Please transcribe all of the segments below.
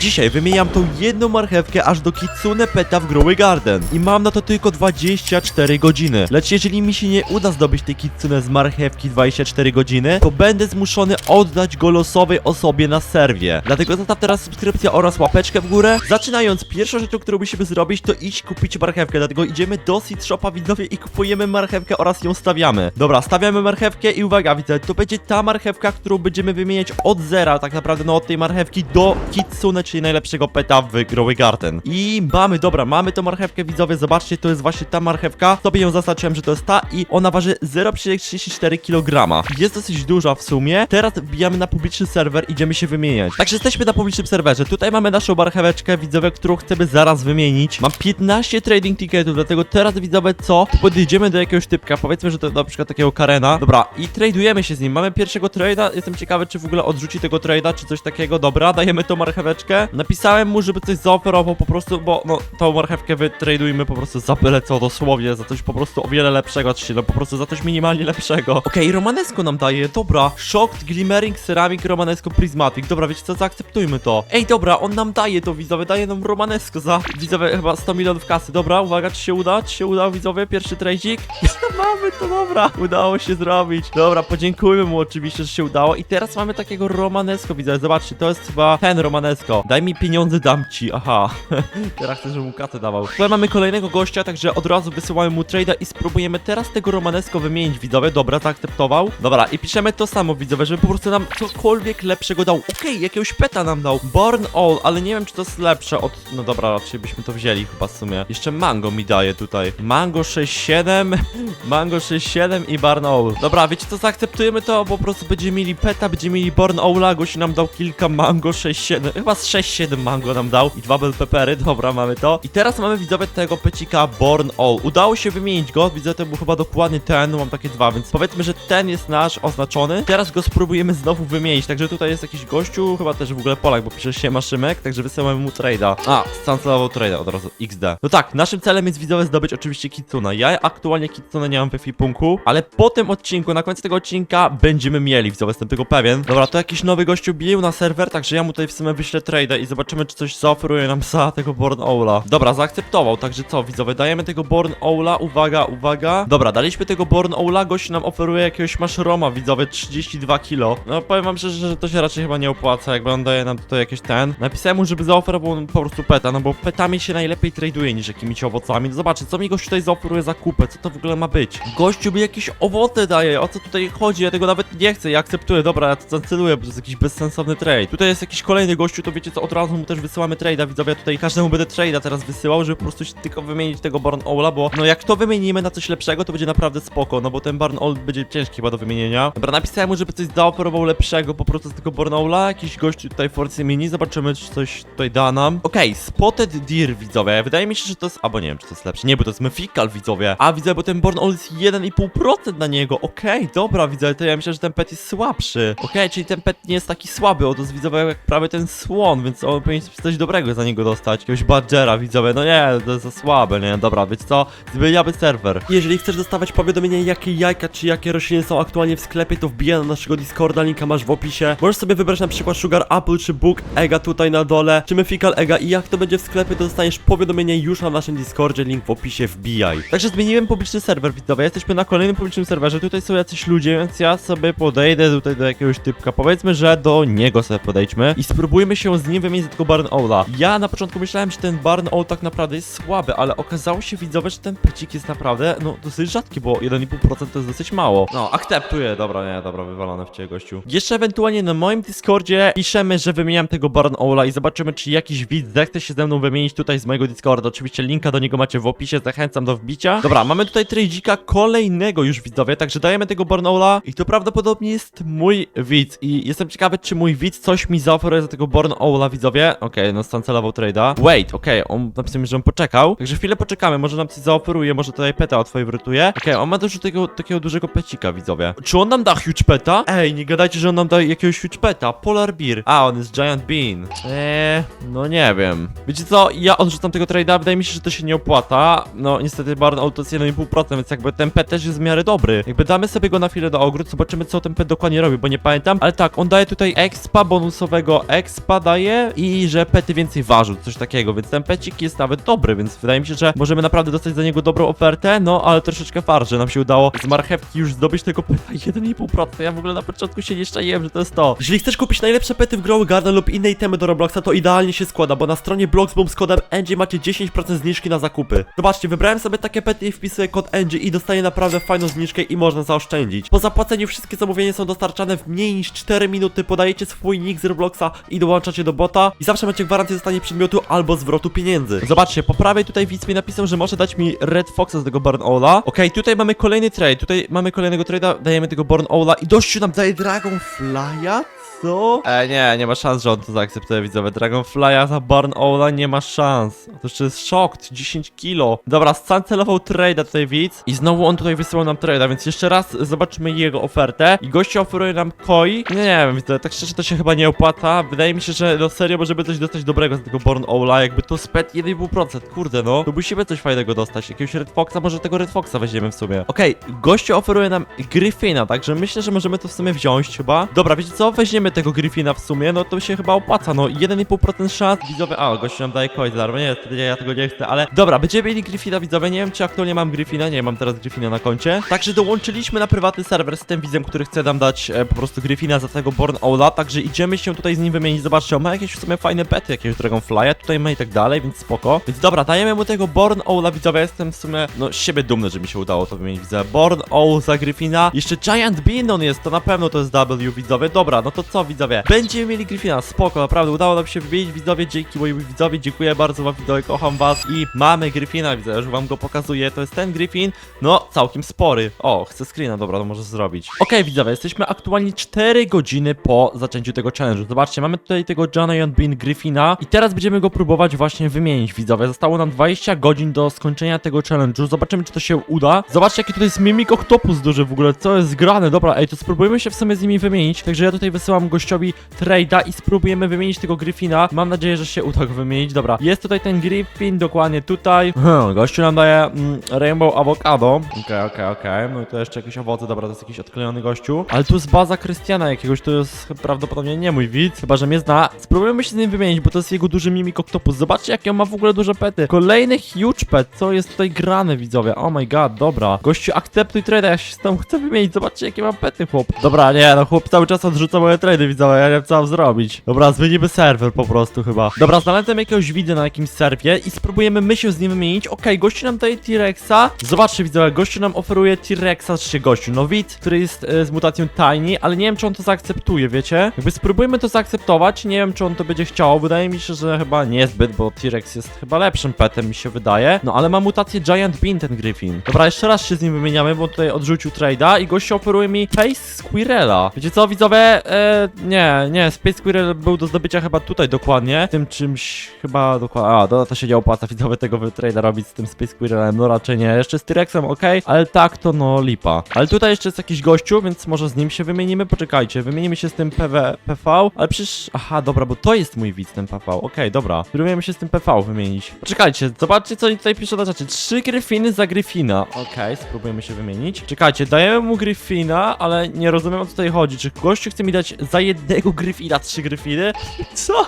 Dzisiaj wymieniam tą jedną marchewkę aż do Kitsune Peta w Growy Garden. I mam na to tylko 24 godziny. Lecz jeżeli mi się nie uda zdobyć tej Kitsune z marchewki 24 godziny, to będę zmuszony oddać go losowej osobie na serwie. Dlatego zostaw teraz subskrypcję oraz łapeczkę w górę. Zaczynając, pierwszą rzeczą, którą musimy zrobić, to iść kupić marchewkę. Dlatego idziemy do Seed Shopa widzowie i kupujemy marchewkę oraz ją stawiamy. Dobra, stawiamy marchewkę i uwaga, widzę, to będzie ta marchewka, którą będziemy wymieniać od zera, tak naprawdę, no od tej marchewki do Kitsune, czyli najlepszego peta w Growy Garden. I mamy, dobra, mamy tą marchewkę widzowie, zobaczcie, to jest właśnie ta marchewka. Sobie ją zaznaczyłem, że to jest ta i ona waży 0,34 kg. Jest dosyć duża w sumie. Teraz wbijamy na publiczny serwer, idziemy się wymieniać. Także jesteśmy na publicznym serwerze. Tutaj mamy naszą marcheweczkę widzowie, którą chcemy zaraz wymienić. Mam 15 trading ticketów, dlatego teraz widzowie co? To podejdziemy do jakiegoś typka, powiedzmy, że to na przykład takiego Karena. Dobra, i tradujemy się z nim. Mamy pierwszego trade'a, jestem ciekawy, czy w ogóle odrzuci tego trade'a, czy coś takiego. Dobra, dajemy tą marcheweczkę. Napisałem mu, żeby coś zaoferował po prostu, bo no, tą marchewkę wytradujmy po prostu za byle co, dosłownie, za coś po prostu o wiele lepszego, czy no po prostu za coś minimalnie lepszego. Okej, Romanesco nam daje, dobra. Shocked Glimmering Ceramic Romanesco Prismatic. Dobra, wiecie co, zaakceptujmy to. Ej, dobra, on nam daje to, widzowie, daje nam Romanesco za, widzowie, chyba 100 milionów kasy. Dobra, uwaga, czy się uda? Czy się uda, widzowie? Pierwszy trade'ik? mamy to, dobra. Udało się zrobić. Dobra, podziękujmy mu oczywiście, że się udało. I teraz mamy takiego Romanesco, widzowie, zobaczcie, to jest chyba ten Romanesco. Daj mi pieniądze, dam ci, aha. teraz chcę, żeby mu kasę dawał. Tutaj mamy kolejnego gościa, także od razu wysyłamy mu trade'a i spróbujemy teraz tego Romanesco wymienić, widzowie. Dobra, zaakceptował. Dobra, i piszemy to samo, widzowie, żeby po prostu nam cokolwiek lepszego dał. Okej, jakiegoś peta nam dał. Born All, ale nie wiem, czy to jest lepsze od... No dobra, raczej byśmy to wzięli chyba w sumie. Jeszcze Mango mi daje tutaj. Mango 6-7, Mango 6-7 i Barn All. Dobra, wiecie co, zaakceptujemy to, po prostu będziemy mieli peta, będziemy mieli Born All'a, gość nam dał kilka Mango 6-7, chyba z 6-7 Mango nam dał i dwa bell peppery, dobra, mamy to. I teraz mamy widzowie tego pecika Born All. Udało się wymienić go, widzę, to był chyba dokładnie ten, mam takie dwa, więc powiedzmy, że ten jest nasz oznaczony. Teraz go spróbujemy znowu wymienić, także tutaj jest jakiś gościu, chyba też w ogóle Polak, bo pisze się Szymek, także wysyłamy mu trade'a. A, stancelował trade'a od razu, XD. No tak, naszym celem jest widzowie zdobyć oczywiście Kitsuna. Ja aktualnie Kitsuna nie mam w punku, ale po tym odcinku, na końcu tego odcinka będziemy mieli, widzowie, jestem tego pewien. Dobra, to jakiś nowy gościu bił na serwer, także ja mu tutaj w sumie wyślę i zobaczymy, czy coś zaoferuje nam za tego Born Owla. Dobra, zaakceptował, także co, widzowie, dajemy tego Born Owla, uwaga, uwaga. Dobra, daliśmy tego Born Owla, gość nam oferuje jakiegoś mashroma, widzowie, 32 kilo. No, powiem wam szczerze, że to się raczej chyba nie opłaca, jakby on daje nam tutaj jakieś ten. Napisałem mu, żeby zaoferował po prostu peta, no bo petami się najlepiej traduje niż jakimiś owocami. No zobaczcie, co mi gość tutaj zaoferuje za kupę, co to w ogóle ma być? Gościu mi jakieś owoce daje, o co tutaj chodzi? Ja tego nawet nie chcę, ja akceptuję, dobra, ja to canceluję, bo to jest jakiś bezsensowny trade. Tutaj jest jakiś kolejny gościu, to wiecie co, od razu mu też wysyłamy trade'a, widzowie, ja tutaj każdemu będę trade'a teraz wysyłał, żeby po prostu się tylko wymienić tego Barn Owla, bo no jak to wymienimy na coś lepszego, to będzie naprawdę spoko, no bo ten Barn Owl będzie ciężki chyba do wymienienia. Dobra, napisałem mu, żeby coś zaoferował lepszego po prostu z tego Barn Owla, jakiś gościu tutaj Forcy Mini, zobaczymy, czy coś tutaj da nam. Okej, Spotted Deer, widzowie, wydaje mi się, że to jest, albo nie wiem, czy to jest lepsze, nie, bo to jest Mythical, widzowie. A, widzę, bo ten Born Owl jest 1,5% na niego, okej, dobra, widzę, to ja myślę, że ten pet jest słabszy. Okej, czyli ten pet nie jest taki słaby, o to jest widzowie jak prawie ten słon, więc on powinien coś dobrego za niego dostać. Jakiegoś Badgera, widzowie, no nie, to jest za słabe, nie, dobra, więc co, zmieniamy serwer. Jeżeli chcesz dostawać powiadomienia, jakie jajka czy jakie rośliny są aktualnie w sklepie, to wbijaj na naszego Discorda, linka masz w opisie. Możesz sobie wybrać na przykład Sugar Apple czy Book Ega tutaj na dole, czy Mythical Ega i jak to będzie w sklepie, to dostaniesz powiadomienie już na naszym Discordzie, link w opisie, wbijaj. Także zmieniłem publiczny serwer, widzowie, jesteśmy na kolejnym publicznym serwerze, tutaj są jacyś ludzie, więc ja sobie podejdę tutaj do jakiegoś typka, powiedzmy, że do niego sobie podejdźmy i spróbujmy się z nim wymienić za tego Barn Owla. Ja na początku myślałem, że ten Barn Owl tak naprawdę jest słaby, ale okazało się widzowie, że ten pecik jest naprawdę, no, dosyć rzadki, bo 1,5% to jest dosyć mało. No, akceptuję, dobra, nie, dobra, wywalone w ciebie, gościu. Jeszcze ewentualnie na moim Discordzie piszemy, że wymieniam tego Barn Owla i zobaczymy, czy jakiś widz zechce się ze mną wymienić tutaj z mojego Discorda. Oczywiście linka do niego macie w opisie, zachęcam do wbicia. Dobra, mamy tutaj tradzika kolejnego już widzowie, także dajemy tego Barn Owla i to prawdopodobnie jest mój widz i jestem ciekawy, czy mój widz coś mi zaoferuje za tego Born Owla, widzowie. Okej, no scancelował trade'a. Wait, okej, on napisał mi, że on poczekał. Także chwilę poczekamy, może nam coś zaoferuje, może tutaj peta od twojej wrytuje. Okej, on ma też takiego, takiego dużego pecika, widzowie. Czy on nam da huge peta? Ej, nie gadajcie, że on nam da jakiegoś huge peta. Polar Beer. A, on jest Giant Bean. Eee, no nie wiem. Wiecie co, ja odrzucam tego trade'a, wydaje mi się, że to się nie opłata. No, niestety Barn Owl to jest 1,5%, więc jakby ten pet też jest w miarę dobry. Jakby damy sobie go na chwilę do ogród, zobaczymy co ten pet dokładnie robi, bo nie pamiętam. Ale tak, on daje tutaj expa bonusowego, expa daje i że pety więcej ważą, coś takiego, więc ten pecik jest nawet dobry, więc wydaje mi się, że możemy naprawdę dostać za niego dobrą ofertę, no ale troszeczkę far, że nam się udało z marchewki już zdobyć tego peta 1,5%. Ja w ogóle na początku się nie szczaiłem, że to jest to. Jeżeli chcesz kupić najlepsze pety w Growy Garden lub inne itemy do Robloxa, to idealnie się składa, bo na stronie Bloxboom z kodem NG macie 10% zniżki na zakupy. Zobaczcie, wybrałem sobie takie pety i wpisuję kod NG i dostaję naprawdę fajną zniżkę i można zaoszczędzić. Po zapłaceniu wszystkie zamówienia są dostarczane w mniej niż 4 minuty, podajecie swój nick z Robloxa i dołączacie do i zawsze macie gwarancję dostania przedmiotu albo zwrotu pieniędzy. Zobaczcie, po prawej tutaj widz mi napisał, że może dać mi Red Foxa z tego Born Ola. Okej, tutaj mamy kolejny trade, tutaj mamy kolejnego trade'a, dajemy tego Born Ola i dość nam daje Dragonfly'a? Co? E, nie, nie ma szans, że on to zaakceptuje, widzowie. Dragonfly'a za Barn Ola nie ma szans. To jeszcze jest shocked, 10 kilo. Dobra, scancelował trade'a tutaj widz i znowu on tutaj wysyłał nam trade'a, więc jeszcze raz zobaczymy jego ofertę. I gościu oferuje nam koi. Nie, nie wiem, widzowie, tak szczerze to się chyba nie opłaca. Wydaje mi się, że no serio możemy coś dostać dobrego z tego Born Ola, jakby to spet 1,5%, kurde no. To musimy coś fajnego dostać, jakiegoś Red Foxa, może tego Red Foxa weźmiemy w sumie. Okej, gościu oferuje nam Gryfina, także myślę, że możemy to w sumie wziąć chyba. Dobra, wiecie co, weźmiemy tego Gryfina w sumie, no to się chyba opłaca, no 1,5% szans, widzowie, a, gościu nam daje coin za darmo, nie, wtedy ja tego nie chcę, ale dobra, będziemy mieli Gryfina, widzowie, nie wiem czy aktualnie mam Gryfina, nie, mam teraz Gryfina na koncie, także dołączyliśmy na prywatny serwer z tym widzem, który chce nam dać e, po prostu Gryfina za tego Born Ola, także idziemy się tutaj z nim wymienić, zobaczcie, on ma jakieś w sumie fajne pety, jakiegoś Dragonfly'a, tutaj ma i tak dalej, więc spoko, więc dobra, dajemy mu tego Born Ola, widzowie, jestem w sumie, no siebie dumny, że mi się udało to wymienić, widzę, Born Owl za Gryfina, jeszcze Giant Bean on jest, to na pewno to jest W, widzowie, dobra, no to co, widzowie, będziemy mieli Gryfina, spoko, naprawdę, udało nam się wymienić, widzowie, dzięki moi widzowie, dziękuję bardzo wam, widzowie, kocham was i mamy Gryfina, widzę, już wam go pokazuję, to jest ten Gryfin, no, całkiem spory, o, chcę screena, dobra, to możesz zrobić. Okej, widzowie, jesteśmy aktualnie 4 godziny po zaczęciu tego challenge'u, zobaczcie, mamy tutaj tego Giant Bean Gryfina i teraz będziemy go próbować właśnie wymienić, widzowie, zostało nam 20 godzin do skończenia tego challenge'u, zobaczymy, czy to się uda. Zobaczcie, jaki tutaj jest Mimik Octopus duży w ogóle, co jest grane, dobra, ej, to spróbujmy się w sumie z nimi wymienić, także ja tutaj wysyłam gościowi trade'a i spróbujemy wymienić tego Gryfina, mam nadzieję, że się uda go wymienić, dobra, jest tutaj ten Gryfin, dokładnie tutaj, hmm, gościu nam daje mm, Rainbow Avocado, okej, okej, okej, no i to jeszcze jakieś owoce, dobra, to jest jakiś odklejony gościu, ale tu jest baza Krystiana jakiegoś, to jest prawdopodobnie nie mój widz, chyba, że mnie zna, spróbujemy się z nim wymienić, bo to jest jego duży Mimik Octopus, zobaczcie, jakie on ma w ogóle duże pety, kolejny huge pet, co jest tutaj grane, widzowie, oh my god, dobra, gościu, akceptuj trade'a, ja się z tą chcę wymienić, zobaczcie, jakie mam pety, chłop, dobra, nie, no chłop cały czas odrzuca moje trady, widzowie, ja nie wiem, co mam zrobić, dobra, zmienimy serwer po prostu chyba, dobra, znalazłem jakiegoś widzę na jakimś serwie i spróbujemy my się z nim wymienić, okej, gościu nam daje T-Rexa, zobaczcie, widzowie, gościu nam oferuje T-Rexa, czy gościu, no widz, który jest e, z mutacją Tiny, ale nie wiem, czy on to zaakceptuje, wiecie, jakby spróbujmy to zaakceptować, nie wiem, czy on to będzie chciał, wydaje mi się, że chyba niezbyt, bo T-Rex jest chyba lepszym petem, mi się wydaje, no ale ma mutację Giant Bean ten Griffin, dobra, jeszcze raz się z nim wymieniamy, bo tutaj odrzucił trade'a i gościu oferuje mi Face Squirrela, wiecie co, widzowie, e, nie, nie, Space Squirrel był do zdobycia chyba tutaj dokładnie, tym czymś chyba dokładnie, a, to, to się nie opłaca widzowie tego trade'a robić z tym Space Squirrelem, no raczej nie, jeszcze z T-Rexem, okej, ale tak to no lipa, ale tutaj jeszcze jest jakiś gościu, więc może z nim się wymienimy, poczekajcie, wymienimy się z tym PW, PV, ale przecież, aha, dobra, bo to jest mój widz, ten PV, okej, dobra, spróbujemy się z tym PV wymienić, poczekajcie, zobaczcie co tutaj piszą na czacie, trzy Gryfiny za Gryfina, okej, spróbujemy się wymienić, czekajcie, dajemy mu Gryfina, ale nie rozumiem o co tutaj chodzi, czy gościu chce mi dać za jednego Gryfina trzy Gryfiny? Co?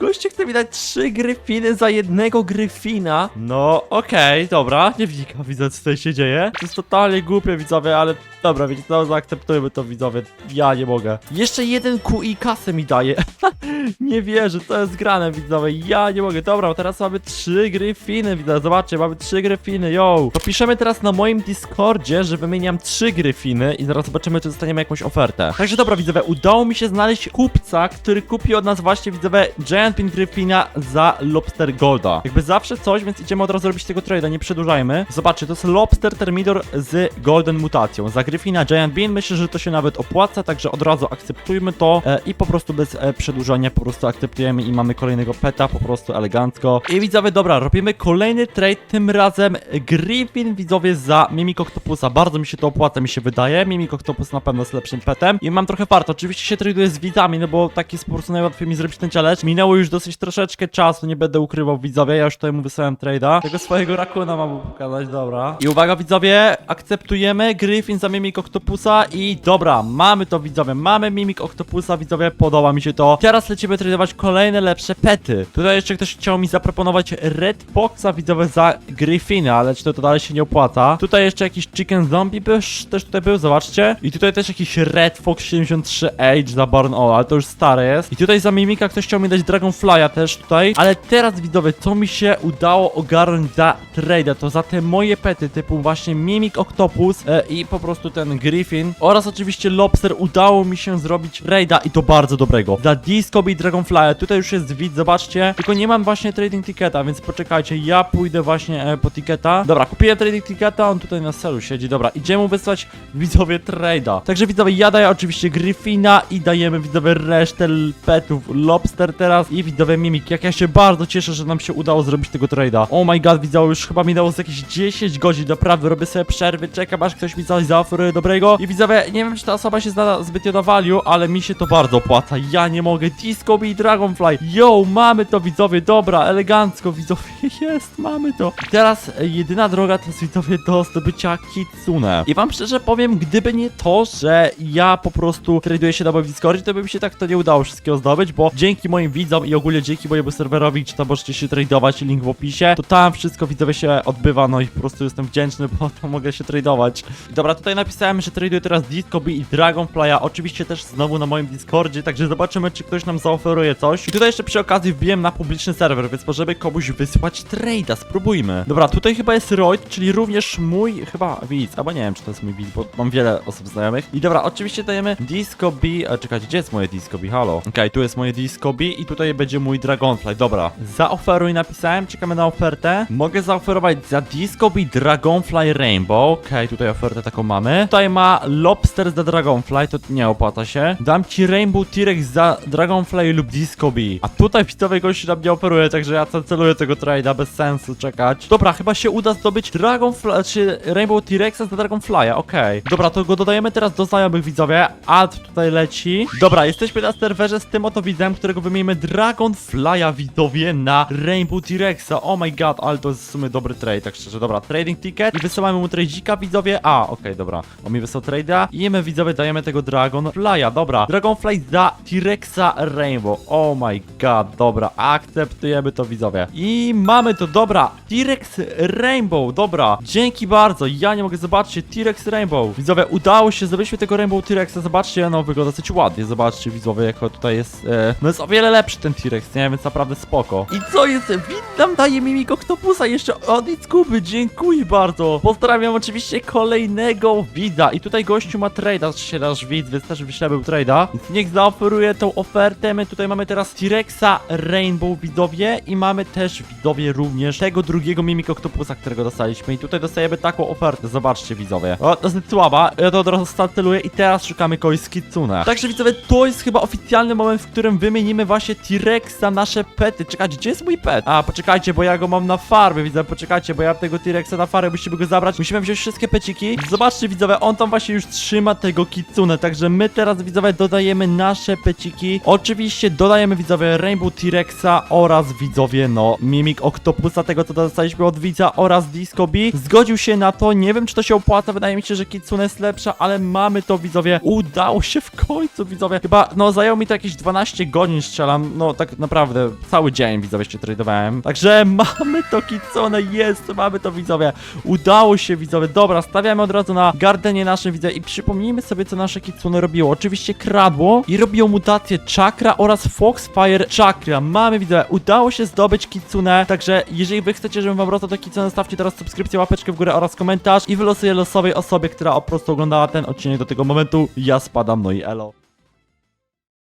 Gościu chce mi dać trzy Gryfiny za jednego Gryfina? No, okej, dobra, nie wnikam, widzę co tutaj się dzieje, to jest totalnie głupie widzowie, ale dobra, wiecie co, zaakceptujmy to widzowie, ja nie mogę. Jeszcze jeden QI kasę mi daje, nie wierzę, to jest grane widzowie, ja nie mogę, dobra, teraz mamy trzy Gryfiny, widzowie, zobaczcie, mamy trzy Gryfiny, yo. To piszemy teraz na moim Discordzie, że wymieniam trzy Gryfiny i zaraz zobaczymy, czy dostaniemy jakąś ofertę. Także dobra widzowie, udało mi się znaleźć kupca, który kupił od nas właśnie widzowie Giant Pin Gryfina za Lobster Golda. Jakby zawsze coś, więc idziemy od razu robić tego trade'a, nie przedłużajmy. Zobaczcie, to jest Lobster Termidor z Golden Mutacją. Za Gryfina Giant Bean myślę, że to się nawet opłaca, także od razu akceptujmy to e, i po prostu bez e, przedłużania po prostu akceptujemy i mamy kolejnego peta, po prostu elegancko. I widzowie, dobra, robimy kolejny trade, tym razem Griffin widzowie za Mimik Octopusa. Bardzo mi się to opłaca, mi się wydaje. Mimik Octopus na pewno jest lepszym petem i mam trochę farta. Oczywiście się traduję z widzami, no bo tak jest po prostu najłatwiej mi zrobić ten challenge. Minęło już dosyć troszeczkę czasu, nie będę ukrywał widzowie, ja już tutaj mu wysłałem trade'a. Tego swojego rakuna mam pokazać, dobra. I uwaga widzowie, akceptujemy Griffin za Mimik Octopusa i dobra, mamy to widzowie, mamy Mimik Octopusa, widzowie, podoba mi się to. Teraz lecimy tradować kolejne lepsze pety. Tutaj jeszcze ktoś chciał mi zaproponować Red Boxa widzowie za Griffina, ale czy to, to dalej się nie opłaca. Tutaj jeszcze jakiś Chicken Zombie by też tutaj był, zobaczcie. I tutaj też jakiś Red Fox 73 Age za Barn All, ale to już stare jest. I tutaj za Mimika ktoś chciał mi dać Dragonfly'a też tutaj. Ale teraz widzowie, co mi się udało ogarnąć za trade, to za te moje pety typu właśnie Mimik Octopus e, i po prostu ten Griffin oraz oczywiście Lobster udało mi się zrobić raida i to bardzo dobrego. Za Disco i Dragonfly'a, tutaj już jest widz, zobaczcie, tylko nie mam właśnie trading ticketa, więc poczekajcie, ja pójdę właśnie e, po ticketa. Dobra, kupiłem trading ticketa, on tutaj na celu siedzi, dobra, idziemy wysłać widzowie trade'a. Także widzowie, ja daję oczywiście Griffina i dajemy widzowie resztę petów, Lobster teraz i widzowie Mimik, jak ja się bardzo cieszę, że nam się udało zrobić tego trade'a. Oh my god, widzowie, już chyba minęło z jakieś 10 godzin, naprawdę, robię sobie przerwy, czekam aż ktoś mi coś zaoferuje dobrego i widzowie, nie wiem czy ta osoba się zna zbytnio na value, ale mi się to bardzo opłaca, ja nie mogę, Disco i Dragonfly, yo, mamy to widzowie, dobra, elegancko widzowie, jest, mamy to. I teraz jedyna droga to jest widzowie do zdobycia Kitsune. I wam szczerze powiem, gdyby nie to, że ja po prostu traduję się na moim Discordzie, to by mi się tak to nie udało wszystkiego zdobyć, bo dzięki moim widzom i ogólnie dzięki mojemu serwerowi, czy tam możecie się tradować, link w opisie, to tam wszystko widzowie się odbywa, no i po prostu jestem wdzięczny, bo to mogę się tradować. Dobra, tutaj napisałem, że traduję teraz Disco Bee i Dragonfly'a, oczywiście też znowu na moim Discordzie, także zobaczymy, czy ktoś nam zaoferuje coś. I tutaj jeszcze przy okazji wbiłem na publiczny serwer, więc możemy komuś wysłać trade'a, spróbujmy. Dobra, tutaj chyba jest Royd, czyli również mój, chyba widz, albo nie wiem, czy to jest mój widz, bo mam wiele osób znajomych. I dobra, oczywiście dajemy Disco Bee, a czekajcie, gdzie jest moje Disco Bee, halo? Okej, tu jest moje Disco Bee i tutaj będzie mój Dragonfly, dobra. Zaoferuj napisałem, czekamy na ofertę. Mogę zaoferować za Disco Bee Dragonfly Rainbow, okej, tutaj ofertę taką mamy. Tutaj ma Lobster za Dragonfly, to nie opłaca się. Dam ci Rainbow T-Rex za Dragonfly lub Disco Bee. A tutaj widzowie gości nam nie oferuje, także ja celuję tego trade'a, bez sensu czekać. Dobra, chyba się uda zdobyć Dragonfly, czy Rainbow T-Rexa za Dragonfly'a, okej. Dobra, to go dodajemy teraz do znajomych widzowie. Ad tutaj leci. Dobra, jesteśmy na serwerze z tym oto widzem, którego wymienimy Dragonfly'a widzowie na Rainbow T-Rexa. Oh my god, ale to jest w sumie dobry trade, tak szczerze. Dobra, trading ticket i wysyłamy mu trade'ika widzowie. A, okej, dobra. On mi wysłał trade'a i my widzowie dajemy tego Dragonfly'a, dobra. Dragonfly za T-Rexa Rainbow. Oh my god, dobra. Akceptujemy to widzowie. I mamy to, dobra. T-Rex Rainbow, dobra. Dzięki bardzo. Ja nie mogę zobaczyć T-Rex Rainbow. Widzowie, udało się, zrobiliśmy tego Rainbow T-Rexa. Zobaczcie, no wygląda dosyć ładnie. Zobaczcie, widzowie, jak tutaj jest. E, no jest o wiele lepszy ten T-Rex, nie? Więc naprawdę spoko. I co jest? Witam, daje mi Octopusa jeszcze od Kuby. Dziękuję bardzo. Pozdrawiam oczywiście kolejnego widza. I tutaj gościu ma trade'a, się nasz widz, więc też wyślemy mu trade'a. Niech zaoferuje tą ofertę. My tutaj mamy teraz T-Rexa Rainbow widzowie i mamy też widzowie również tego drugiego Mimik Octopusa, którego dostaliśmy. I tutaj dostajemy taką ofertę. Zobaczcie widzowie. O, to jest słaba. Ja to od razu starteluję i teraz szukamy kogoś z Kitsune. Także widzowie, to jest chyba oficjalny moment, w którym wymienimy właśnie T-Rexa nasze pety. Czekajcie, gdzie jest mój pet? A, poczekajcie, bo ja go mam na farmie, widzę, poczekajcie, bo ja tego T-Rexa na farmie, musimy go zabrać. Musimy wziąć wszystkie peciki. Zobaczcie widzowie, on tam właśnie już trzyma tego Kitsune, także my teraz widzowie dodajemy nasze peciki. Oczywiście dodajemy widzowie Rainbow T-Rexa oraz widzowie, no, Mimik Octopusa, tego co dostaliśmy od widza oraz Disco B. Zgodził się na to, nie wiem czy to się opłaca, wydaje mi się, że Kitsune jest lepsza, ale mamy to widzowie. Udało się w końcu widzowie. Chyba, no zajęło mi to jakieś 12 godzin strzelam, no tak naprawdę cały dzień widzowie jeszcze tradowałem. Także mamy to Kitsune, jest, mamy to widzowie. Udało się widzowie, dobra, stawiamy od razu na gardenie nasze widzowie i przypomnijmy sobie co nasze Kitsune robiło. Oczywiście kradło i robiło mutację Chakra oraz Foxfire Chakra. Mamy widzowie, udało się zdobyć Kitsune, także jeżeli wy chcecie, żebym wam rozdał to Kitsune, zostawcie teraz subskrypcję, łapeczkę w górę oraz komentarz i wylosuję losowej osobie, która po prostu oglądała ten odcinek do tego momentu. Ja spadam, no i elo.